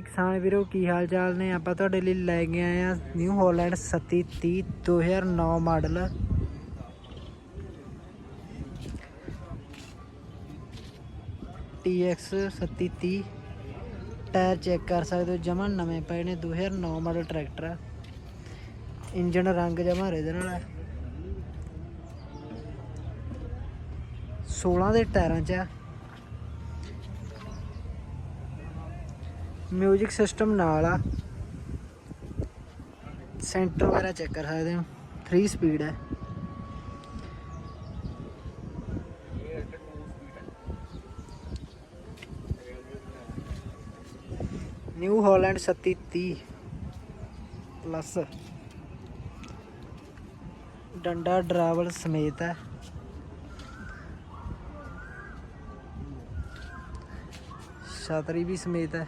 ਕਿਸਾਨ ਵੀਰੋ, ਕੀ ਹਾਲ ਚਾਲ ਨੇ? ਆਪਾਂ ਤੁਹਾਡੇ ਲਈ ਲੈ ਕੇ ਆਏ ਆ New Holland 3730 2009 model. TX 3730 tyre check ਕਰ ਸਕਦੇ ਹੋ, ਜਮਾ ਨਵੇਂ ਪਏ ਨੇ 2009 ਮਾਡਲ ਟਰੈਕਟਰ। ਆ ਇੰਜਨ ਰੰਗ ਜਮਾ ਰੇ ਦੇ ਨਾਲ ਹੈ। 16 ਦੇ ਟਾਇਰਾਂ 'ਚ ਆ ਮਿਊਜ਼ਿਕ ਸਿਸਟਮ ਨਾਲ ਆ। ਸੈਂਟਰ ਵਗੈਰਾ ਚੈੱਕ ਕਰ ਸਕਦੇ ਹੋ। 3 ਸਪੀਡ ਹੈ। ਨਿਊ ਹਾਲੈਂਡ 3730 ਪਲੱਸ ਡੰਡਾ ਡਰਾਵਲ ਸਮੇਤ ਹੈ। ਛਤਰੀ ਵੀ ਸਮੇਤ ਹੈ।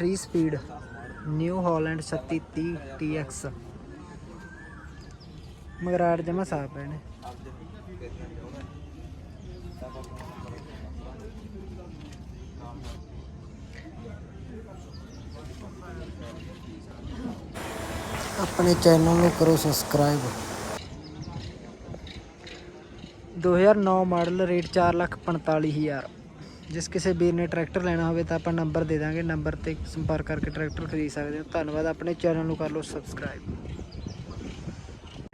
3 ਸਪੀਡ ਨਿਊ ਹਾਲੈਂਡ 3730 TX ਮਗਰਾੜ ਜਮਾ ਸਾਫ਼ ਪਏ ਨੇ ਆਪਣੇ ਚੈਨਲ ਨੂੰ ਕਰੋ ਸਬਸਕ੍ਰਾਈਬ 2009 ਮਾਡਲ ਰੇਟ 445000 ਜਿਸ ਕਿਸੇ ਵੀਰ ਨੇ ਟਰੈਕਟਰ ਲੈਣਾ ਹੋਵੇ ਤਾਂ ਆਪਾਂ ਨੰਬਰ ਦੇ ਦਾਂਗੇ, ਨੰਬਰ ਤੇ ਸੰਪਰਕ ਕਰਕੇ ਟਰੈਕਟਰ ਖਰੀਦ ਸਕਦੇ ਹੋ। ਧੰਨਵਾਦ, ਆਪਣੇ ਚੈਨਲ ਨੂੰ ਕਰ ਲਓ ਸਬਸਕ੍ਰਾਈਬ।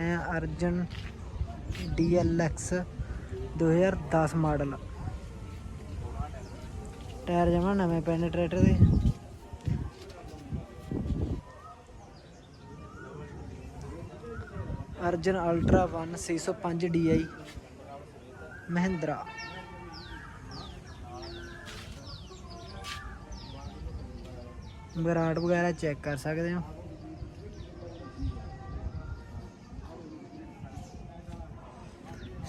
ਮੈਂ ਅਰਜਨ DLX 2010 ਮਾਡਲ। ਟਾਇਰ ਜਮਾ ਨਵੇਂ ਪਏ ਟਰੈਕਟਰ ਦੇ। Arjun ultra 1 605 DI Mahindra. Broad ਵਗੈਰਾ ਚੈੱਕ ਕਰ ਸਕਦੇ ਹੋ।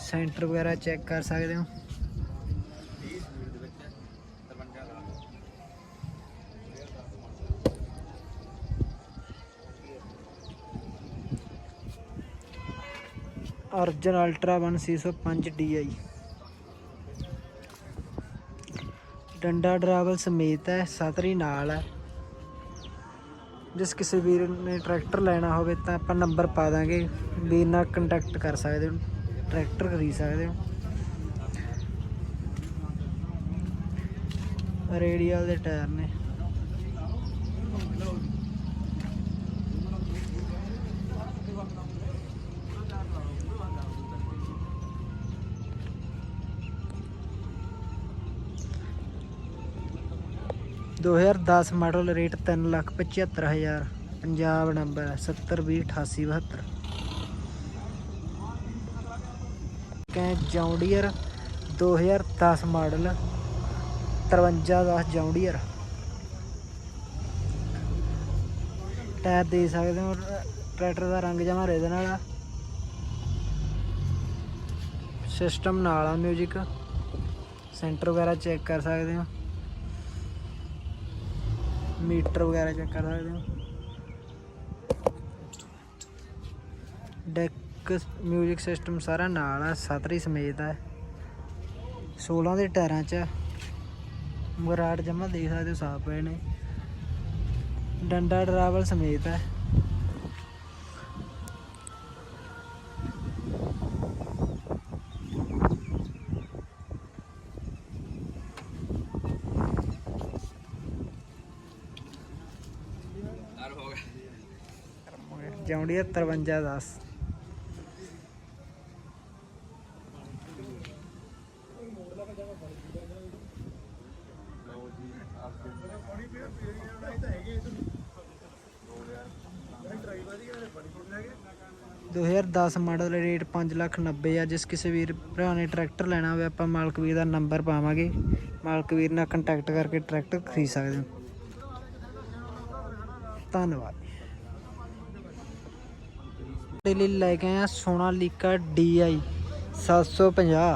ਸੈਂਟਰ ਵਗੈਰਾ ਚੈੱਕ ਕਰ ਸਕਦੇ ਹੋ। ਅਰਜਨ ਅਲਟਰਾ 1 605 DI ਡੰਡਾ ਡਰਾਵਲ ਸਮੇਤ ਹੈ ਸਤਰੀ ਨਾਲ ਹੈ ਜਿਸ ਕਿਸੇ ਵੀਰ ਨੇ ਟਰੈਕਟਰ ਲੈਣਾ ਹੋਵੇ ਤਾਂ ਆਪਾਂ ਨੰਬਰ ਪਾ ਦਾਂਗੇ ਵੀਰ ਨਾਲ ਕੰਟੈਕਟ ਕਰ ਸਕਦੇ ਹੋ, ਟਰੈਕਟਰ ਖਰੀਦ ਸਕਦੇ ਹੋ। ਰੇਡੀਅਲ ਦੇ ਟਾਇਰ ਨੇ। ਦੋ ਹਜ਼ਾਰ ਦਸ ਮਾਡਲ ਰੇਟ ਤਿੰਨ ਲੱਖ ਪਝੱਤਰ ਹਜ਼ਾਰ, ਪੰਜਾਬ ਨੰਬਰ 70208872 ਕੈ ਜੌਂਡੀਅਰ 2010 ਮਾਡਲ 5310 ਜੌਂਡੀਅਰ। ਟਾਇਰ ਦੇ ਸਕਦੇ ਹੋ, ਟਰੈਕਟਰ ਦਾ ਰੰਗ ਜਮਾ ਰੇਦ ਨਾਲ ਆ। ਸਿਸਟਮ ਨਾਲ ਆ ਮਿਊਜ਼ਿਕ ਸੈਂਟਰ ਵਗੈਰਾ ਚੈੱਕ ਕਰ ਸਕਦੇ ਹੋ। ਮੀਟਰ ਵਗੈਰਾ ਚੈੱਕ ਕਰ ਸਕਦੇ ਹੋ। ਡੈਕ ਮਿਊਜ਼ਿਕ ਸਿਸਟਮ ਸਾਰਾ ਨਾਲ ਆ ਸਤਰੀ ਸਮੇਤ ਹੈ 16 ਦੇ ਟਾਇਰਾਂ 'ਚ ਮਗਰਾਟ ਜਮਾ ਦੇਖ ਸਕਦੇ ਹੋ, ਸਾਫ਼ ਪਏ ਨੇ। ਡੰਡਾ ਡਰਾਵਲ ਸਮੇਤ ਹੈ ਜੌਂਡੀਆ 5310 2010 ਮਾਡਲ ਰੇਟ 5 ਲੱਖ 90 ਆ। ਜਿਸ ਕਿਸੇ ਵੀਰ ਭਰਾ ਨੇ ਟਰੈਕਟਰ ਲੈਣਾ ਹੋਵੇ, ਆਪਾਂ ਮਾਲਕ ਵੀਰ ਦਾ ਨੰਬਰ ਪਾਵਾਂਗੇ। ਮਾਲਕ ਵੀਰ ਨਾਲ ਕੰਟੈਕਟ ਕਰਕੇ ਟਰੈਕਟਰ ਖਰੀਦ ਸਕਦੇ ਹੋ। ਧੰਨਵਾਦ। ਤੁਹਾਡੇ ਲਈ ਲੈ ਕੇ ਆਇਆ Sonalika DI 750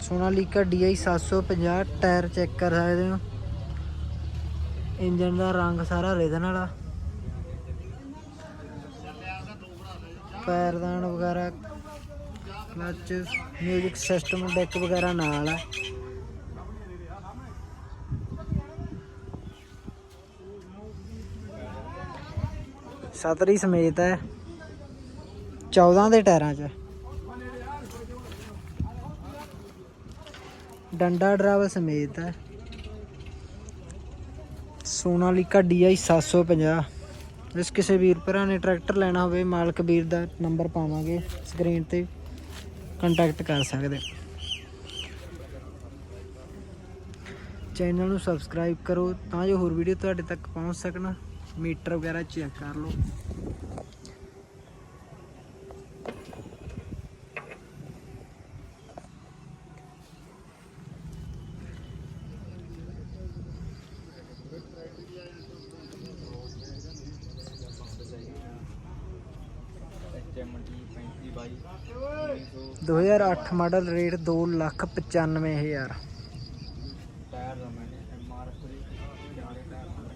Sonalika DI 750 tyre check ਕਰ ਸਕਦੇ ਹੋ। ਇੰਜਨ ਦਾ ਰੰਗ ਸਾਰਾ ਰੇਦਨ ਵਾਲਾ। ਪੈਰਦਾਨ ਵਗੈਰਾ, ਕਲਚ ਮਿਊਜ਼ਿਕ ਸਿਸਟਮ ਡੈਕ ਵਗੈਰਾ ਨਾਲ ਆ। ਸਤਰੀ ਸਮੇਤ ਹੈ। 14 ਦੇ ਟਾਇਰਾਂ 'ਚ। ਡੰਡਾ ਡਰਾਵਲ ਸਮੇਤ ਹੈ। ਸੋਨਾਲੀਕਾ DI 750 ਜਿਸ ਕਿਸੇ ਵੀਰ ਭਰਾ ਨੇ ਟਰੈਕਟਰ ਲੈਣਾ ਹੋਵੇ, ਮਾਲਕ ਵੀਰ ਦਾ ਨੰਬਰ ਪਾਵਾਂਗੇ। ਸਕਰੀਨ ਤੇ ਕੰਟੈਕਟ ਕਰ ਸਕਦੇ ਚੈਨਲ ਨੂੰ ਸਬਸਕ੍ਰਾਈਬ ਕਰੋ ਤਾਂ ਜੋ ਹੋਰ ਵੀਡੀਓ ਤੁਹਾਡੇ ਤੱਕ ਪਹੁੰਚ ਸਕਣ। ਮੀਟਰ ਵਗੈਰਾ ਚੈੱਕ ਕਰ ਲਓ HMD 35 ਬਾਈ 2008 ਮਾਡਲ ਰੇਟ 295000 ਟਾਇਰ ਦਾ ਮੈਨੇ ਐਮਆਰਐਫ ਦੇ ਚਾਰੇ ਟਾਇਰ ਨਾਲ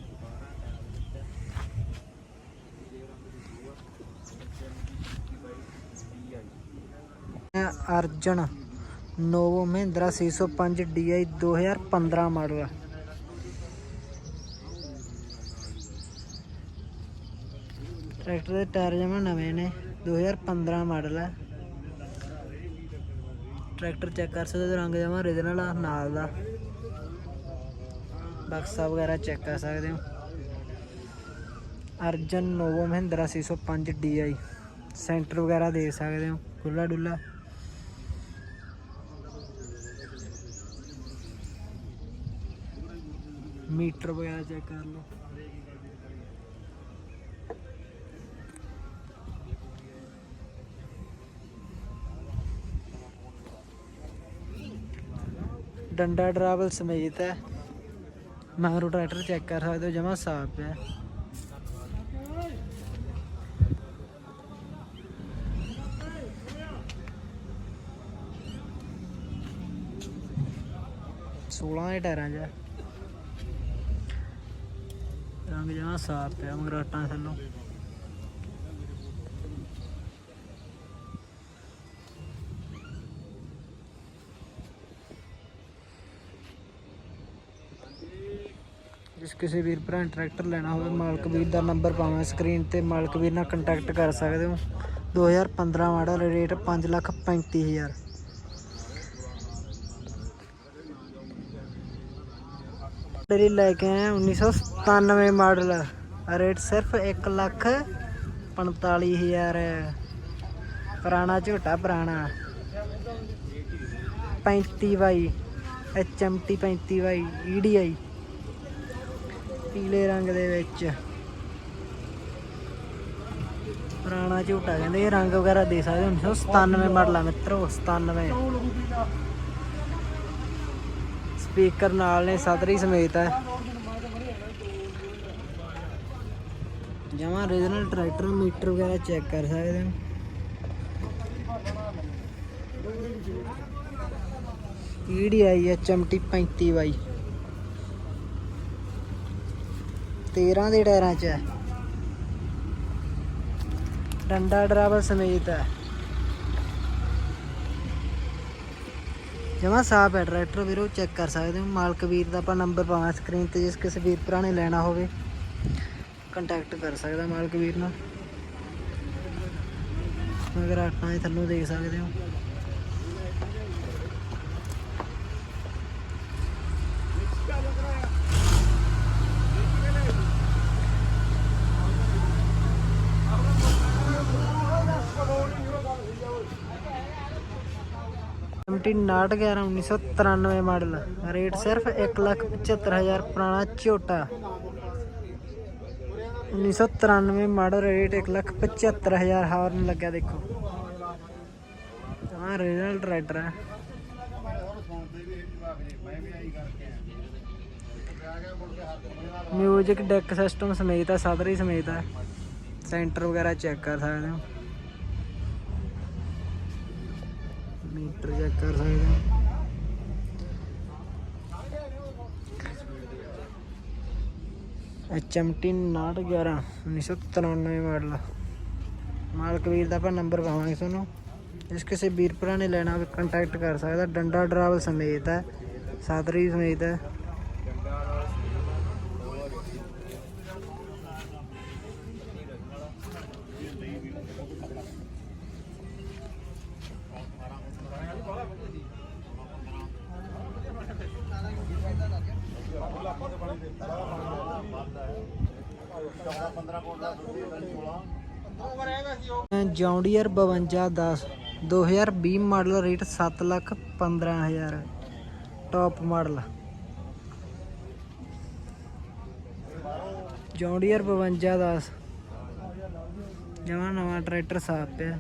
Arjun Novo Mahindra 605 DI 2015 model ਆ। ਟਰੈਕਟਰ ਦੇ ਟਾਇਰ ਜਮਾ ਨਵੇਂ ਨੇ 2015 ਮਾਡਲ ਹੈ ਟਰੈਕਟਰ ਚੈੱਕ ਕਰ ਸਕਦੇ ਹੋ ਰੰਗ ਜਮਾ ਓਰੀਜਨਲ ਆ, ਨਾਲ ਦਾ। ਬਕਸਾ ਵਗੈਰਾ ਚੈੱਕ ਕਰ ਸਕਦੇ ਹੋ। Arjun Novo Mahindra 605 DI centre ਵਗੈਰਾ ਦੇਖ ਸਕਦੇ ਹੋ ਖੁੱਲਾ ਡੁੱਲਾ ਮੀਟਰ ਵਗੈਰਾ ਚੈੱਕ ਕਰ ਲਓ। ਡੰਡਾ ਡਰਾਵਲ ਸਮੇਤ ਹੈ। ਮਗਰੋਂ ਟਰੈਕਟਰ ਚੈੱਕ ਕਰ ਸਕਦੇ ਹੋ, ਜਮਾ ਸਾਫ਼ ਹੈ। ਸੋਲਾਂ ਦੇ ਟਾਇਰਾਂ 'ਚ ਰੰਗ ਜਮਾ ਸਾਫ਼ ਪਿਆ ਮਗਰਾਟਾਂ ਥੱਲੋਂ। ਜਿਸ ਕਿਸੇ ਵੀਰ ਭਰਾ ਨੇ ਟਰੈਕਟਰ ਲੈਣਾ ਹੋਵੇ, ਮਾਲਕ ਵੀਰ ਦਾ ਨੰਬਰ ਪਾਵਾਂ ਸਕਰੀਨ ਤੇ, ਮਾਲਕ ਵੀਰ ਨਾਲ ਕੰਟੈਕਟ ਕਰ ਸਕਦੇ ਹੋ। 2015 ਮਾਡਲ ਰੇਟ 535000 ਤੇਰੀ ਲੈ ਕੇ ਆਇਆ 1997 ਮਾਡਲ। ਰੇਟ ਸਿਰਫ 1 ਲੱਖ 45000 ਪੁਰਾਣਾ ਝੋਟਾ ਪੁਰਾਣਾ। 35 ਬਾਈ HMT 35 ਬਾਈ EDI ਪੀਲੇ ਰੰਗ ਦੇ ਵਿੱਚ। ਪੁਰਾਣਾ ਝੋਟਾ ਕਹਿੰਦੇ ਇਹ ਰੰਗ ਵਗੈਰਾ ਦੇ ਸਕਦੇ ਹੋ। 1997 ਮਾਡਲ ਆ ਮਿੱਤਰੋ 97 ਸਪੀਕਰ ਨਾਲ ਨੇ ਸਤਰੀ ਸਮੇਤ ਹੈ ਜਮਾ ਰੀਜਨਲ ਟਰੈਕਟਰ ਮੀਟਰ ਵਗੈਰਾ ਚੈੱਕ ਕਰ ਸਕਦੇ ਹੋ EDI HMT 35 ਬਾਈ 13 ਦੇ ਟਾਇਰਾਂ 'ਚ ਹੈ ਡੰਡਾ ਡਰਾਵਲ ਸਮੇਤ ਹੈ ਜਮਾ ਸਾਫ਼ ਹੈ ਟਰੈਕਟਰ ਵੀਰੋ ਚੈੱਕ ਕਰ ਸਕਦੇ ਹੋ। ਮਾਲਕ ਵੀਰ ਦਾ ਆਪਾਂ ਨੰਬਰ ਪਾਵਾਂ ਸਕਰੀਨ ਤੇ, ਜਿਸ ਕਿਸੇ ਵੀਰ ਭਰਾ ਨੇ ਲੈਣਾ ਹੋਵੇ। ਕੰਟੈਕਟ ਕਰ ਸਕਦਾ ਮਾਲਕ ਵੀਰ ਨਾਲ। ਮਗਰ ਆਟਾਂ ਦੇ ਥੱਲੋਂ ਦੇਖ ਸਕਦੇ ਹੋ। ਐਮਟੀ 6911 1993 ਮਾਡਲ ਰੇਟ ਸਿਰਫ 175000 ਪੁਰਾਣਾ ਝੋਟਾ 1993 ਮਾਡਲ ਰੇਟ 175000 ਹਾਰਨ ਲੱਗਿਆ ਦੇਖੋ ਹਾਂ ਰੀਜਨਲ ਰਾਈਡਰ ਹੈ ਮਿਊਜ਼ਿਕ ਡੈਕ ਸਿਸਟਮ ਸਮੇਤ ਹੈ ਸਦਰੀ ਸਮੇਤ ਹੈ ਸੈਂਟਰ ਵਗੈਰਾ ਚੈੱਕ ਕਰ ਸਕਦੇ ਹੋ ਮੀਟਰ ਚੈੱਕ ਕਰ ਸਕਦੇ ਹੋ। HMT 6911 1993 model. ਮਾਲਕ ਵੀਰ ਦਾ ਆਪਾਂ ਨੰਬਰ ਪਾਵਾਂਗੇ ਤੁਹਾਨੂੰ। ਇਸ ਕਿਸੇ ਵੀਰ ਭਰਾ ਨੇ ਲੈਣਾ ਹੋਵੇ ਕੰਟੈਕਟ ਕਰ ਸਕਦਾ। ਡੰਡਾ ਡਰਾਵਲ ਸਮੇਤ ਹੈ ਸਾਦਰੀ ਸਮੇਤ ਹੈ। John Deere 5210 2020 model rate 7 lakh 15000 top model. John Deere 5210 ਜਮਾ ਨਵਾਂ ਟਰੈਕਟਰ ਸਾਫ਼ ਪਿਆ।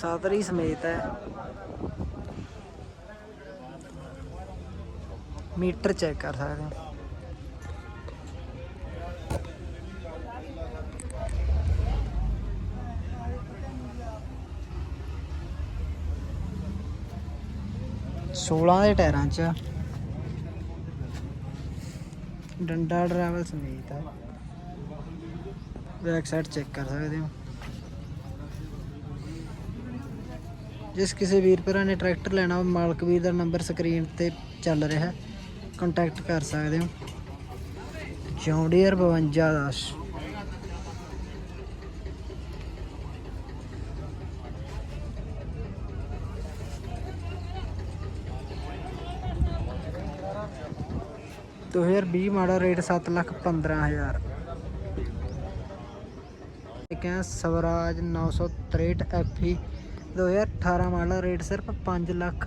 ਸਾਤਰੀ ਸਮੇਤ ਹੈ। ਮੀਟਰ ਚੈੱਕ ਕਰ ਸਕਦੇ ਹੋ। ਸੋਲਾਂ ਦੇ ਟਾਇਰਾਂ 'ਚ। ਡੰਡਾ ਡਰਾਈਵਲ ਸਮੇਤ ਹੈ ਬੈਕ ਸਾਈਡ ਚੈੱਕ ਕਰ ਸਕਦੇ ਹੋ। ਜਿਸ ਕਿਸੇ ਵੀਰ ਭਰਾ ਨੇ ਟਰੈਕਟਰ ਲੈਣਾ ਹੋਵੇ ਮਾਲਕ ਵੀਰ ਦਾ ਨੰਬਰ ਸਕਰੀਨ ਤੇ ਚੱਲ ਰਿਹਾ। ਹੈ ਕੰਟੈਕਟ ਕਰ ਸਕਦੇ ਹੋ। ਜੌਂਡੀਅਰ 5210 2020 ਮਾਡਲ ਰੇਟ 7 ਲੱਖ 15000 ਇੱਕ ਹੈ ਸਵਰਾਜ 963 FE 2018 ਮਾਡਲ ਰੇਟ ਸਿਰਫ 5 ਲੱਖ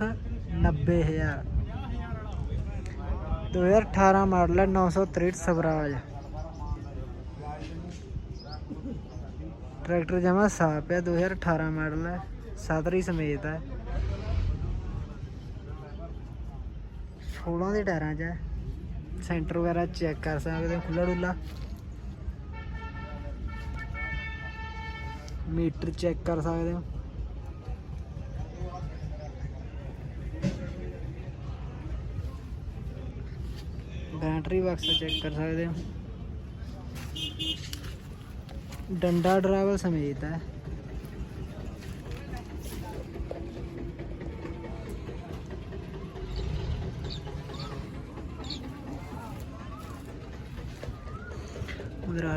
90000 2018 ਮਾਡਲ ਹੈ 963 ਸਵਰਾਜ। ਟਰੈਕਟਰ ਜਮਾ ਸਾਫ਼ ਹੈ 2018 ਮਾਡਲ ਹੈ ਸਾਦਰੀ ਸਮੇਤ ਹੈ। 16 ਦੇ ਟਾਇਰਾਂ 'ਚ ਹੈ। ਸੈਂਟਰ ਵਗੈਰਾ ਚੈੱਕ ਕਰ ਸਕਦੇ ਹੋ ਖੁੱਲਾ ਡੁੱਲਾ ਮੀਟਰ ਚੈੱਕ ਕਰ ਸਕਦੇ ਹੋ ਬੈਟਰੀ ਬਾਕਸ ਚੈੱਕ ਕਰ ਸਕਦੇ ਹੋ ਡੰਡਾ ਡਰਾਈਵਰ ਸਮੇਤ ਹੈ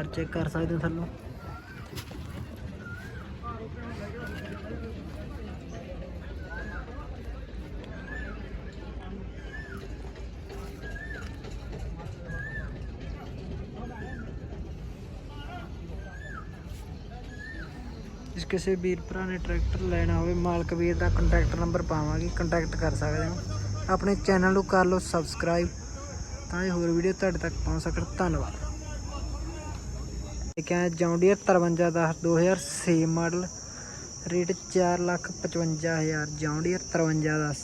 ਗਰਾਰ ਚੈੱਕ ਕਰ ਸਕਦੇ ਹੋ ਥੱਲੋਂ ਜਿਸ ਕਿਸੇ ਵੀਰ ਭਰਾ ਨੇ ਟਰੈਕਟਰ ਲੈਣਾ ਹੋਵੇ, ਮਾਲਕ ਵੀਰ ਦਾ ਕੰਟੈਕਟ ਨੰਬਰ ਪਾਵਾਂਗੇ ਕੰਟੈਕਟ ਕਰ ਸਕਦੇ ਹੋ। ਆਪਣੇ ਚੈਨਲ ਨੂੰ ਕਰ ਲਓ ਸਬਸਕ੍ਰਾਈਬ ਤਾਂ ਇਹ ਹੋਰ ਵੀਡੀਓ ਤੁਹਾਡੇ ਤੱਕ ਪਹੁੰਚ ਸਕਣ। ਧੰਨਵਾਦ। ਇੱਕ ਹੈ, ਜੌਂਡੀਅਰ 5310 2006 ਮਾਡਲ, ਰੇਟ 455000 ਜੌਂਡੀਅਰ 5310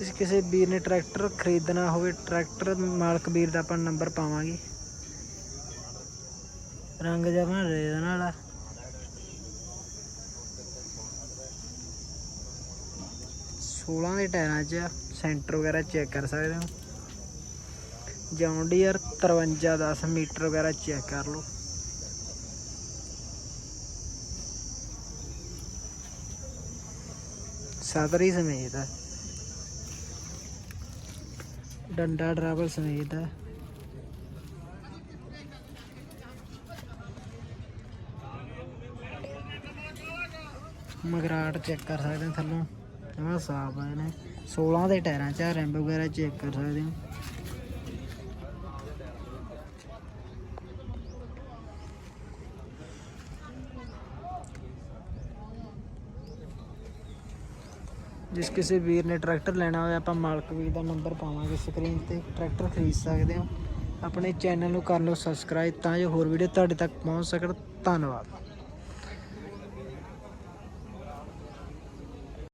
ਇਸ ਕਿਸੇ ਵੀਰ ਨੇ ਟਰੈਕਟਰ ਖਰੀਦਣਾ ਹੋਵੇ, ਟਰੈਕਟਰ ਮਾਲਕ ਵੀਰ ਦਾ ਆਪਾਂ ਨੰਬਰ ਪਾਵਾਂਗੇ। ਰੰਗ ਜਮਾ ਰੇਦਨ ਵਾਲਾ। ਸੋਲਾਂ ਦੇ ਟਾਇਰਾਂ 'ਚ ਸੈਂਟਰ ਵਗੈਰਾ ਚੈੱਕ ਕਰ ਸਕਦੇ ਹੋ। ਜੌਂਡੀਅਰ 5310 ਮੀਟਰ ਵਗੈਰਾ ਚੈੱਕ ਕਰ ਲਓ। ਸਾਦਰੀ ਸਮੇਤ ਹੈ। ਡੰਡਾ ਡਰਾਈਵਰ ਸਮੇਤ ਹੈ। ਮਗਰਾਟ ਚੈੱਕ ਕਰ ਸਕਦੇ ਹੋ ਥੱਲੋਂ। ਜਮਾ ਸਾਫ਼ ਹੈ ਨੇ 16 ਦੇ ਟਾਇਰਾਂ 'ਚ ਰੈਂਬ ਵਗੈਰਾ ਚੈੱਕ ਕਰ ਸਕਦੇ ਹੋ। ਜਿਸ ਕਿਸੇ ਵੀਰ ਨੇ ਟਰੈਕਟਰ ਲੈਣਾ ਹੋਵੇ, ਆਪਾਂ ਮਾਲਕ ਵੀਰ ਦਾ ਨੰਬਰ ਪਾਵਾਂਗੇ ਸਕਰੀਨ ਤੇ, ਟਰੈਕਟਰ ਖਰੀਦ ਸਕਦੇ ਹੋ। ਆਪਣੇ ਚੈਨਲ ਨੂੰ ਕਰ ਲਓ ਸਬਸਕ੍ਰਾਈਬ ਤਾਂ ਜੋ ਹੋਰ ਵੀਡੀਓ ਤੁਹਾਡੇ ਤੱਕ ਪਹੁੰਚ ਸਕਣ। ਧੰਨਵਾਦ।